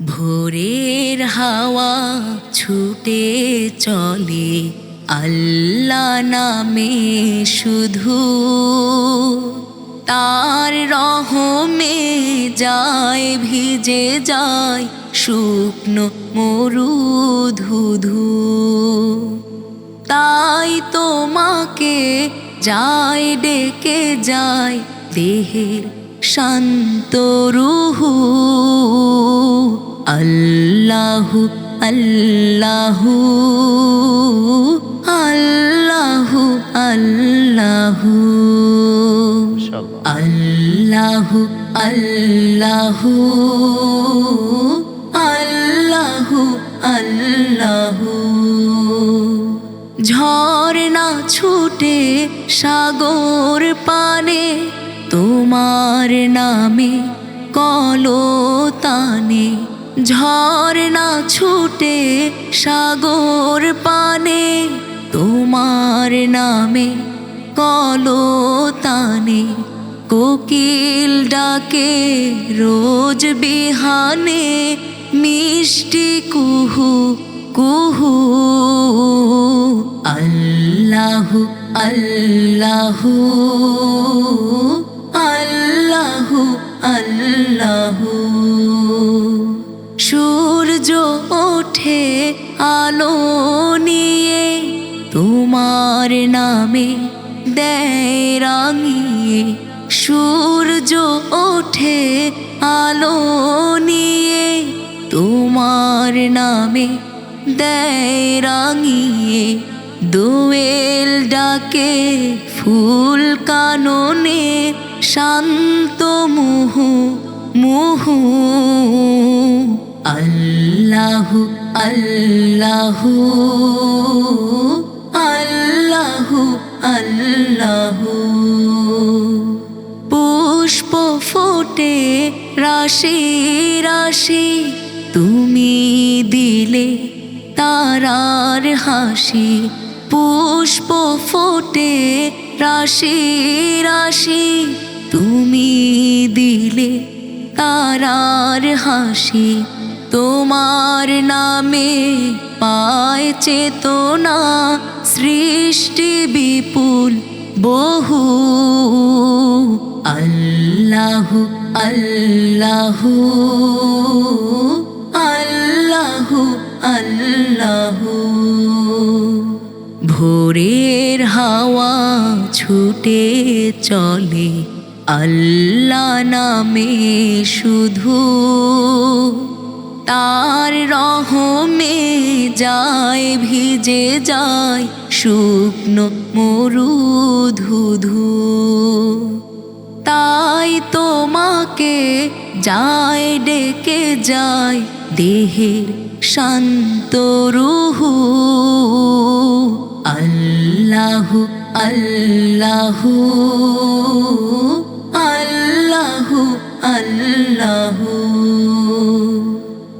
ভোরের হাওয়া ছুটে চলে আল্লাহ নামে শুধু। তার রহমে যায়, ভিজে যায় শুকনো মরু ধুধু তাই তোমাকে যায়, ডেকে যায় দেহের শান্ত রুহু। আল্লাহু আল্লাহু আল্লাহু আল্লাহু। আল্লাহু আল্লাহু আল্লাহু আল্লাহু ঝর্ণা ছুটে সাগর পানে তোমার নামে কলতানে ঝর্ণা ছুটে সাগর পানে, তোমার নামে কলতানে কোকিল ডাকে রোজ বিহানে, মিষ্টি কুহু কুহু। আল্লাহু আল্লাহু আল্লাহু আল্লাহু। তোমার নামে দেয় রাঙিয়ে, সূর্য ওঠে আলো নিয়ে। তোমার নামে দেয় রাঙিয়ে, দোয়েল ডাকে ফুল কাননে শান্ত মুহু মুহু। আল্লাহু আল্লাহু। আল্লাহু। পুষ্প ফোটে রাশি রাশি, তুমি দিলে তারার হাসি। পুষ্প ফোটে রাশি রাশি, তুমি দিলে তারার হাসি। তোমার নামে পায় চেতনা সৃষ্টি বিপুল, বহু, আল্লাহ আল্লাহ আল্লাহ আল্লাহ। ভোরের হাওয়া ছুটে চলে, আল্লাহ নামে শুধু। তার রহমে যায়, ভিজে যায় শুকনো মরু ধুধু তাই তোমাকে যায় ডেকে যায় দেহের শান্ত রুহু। আল্লাহু আল্লাহু, আল্লাহ, আল্লাহু আল্লাহু।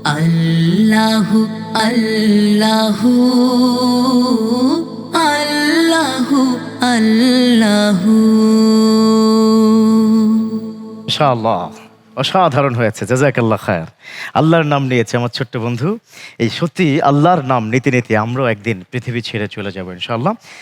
আল্লাহু আল্লাহু। অসাধারণ হয়েছে, জাজাকাল্লাহ খায়ের। আল্লাহর নাম নিয়েছে আমার ছোট্ট বন্ধু। এই সত্যি আল্লাহর নাম নীতি নীতি আমরাও একদিন পৃথিবী ছেড়ে চলে যাব ইনশাআল্লাহ।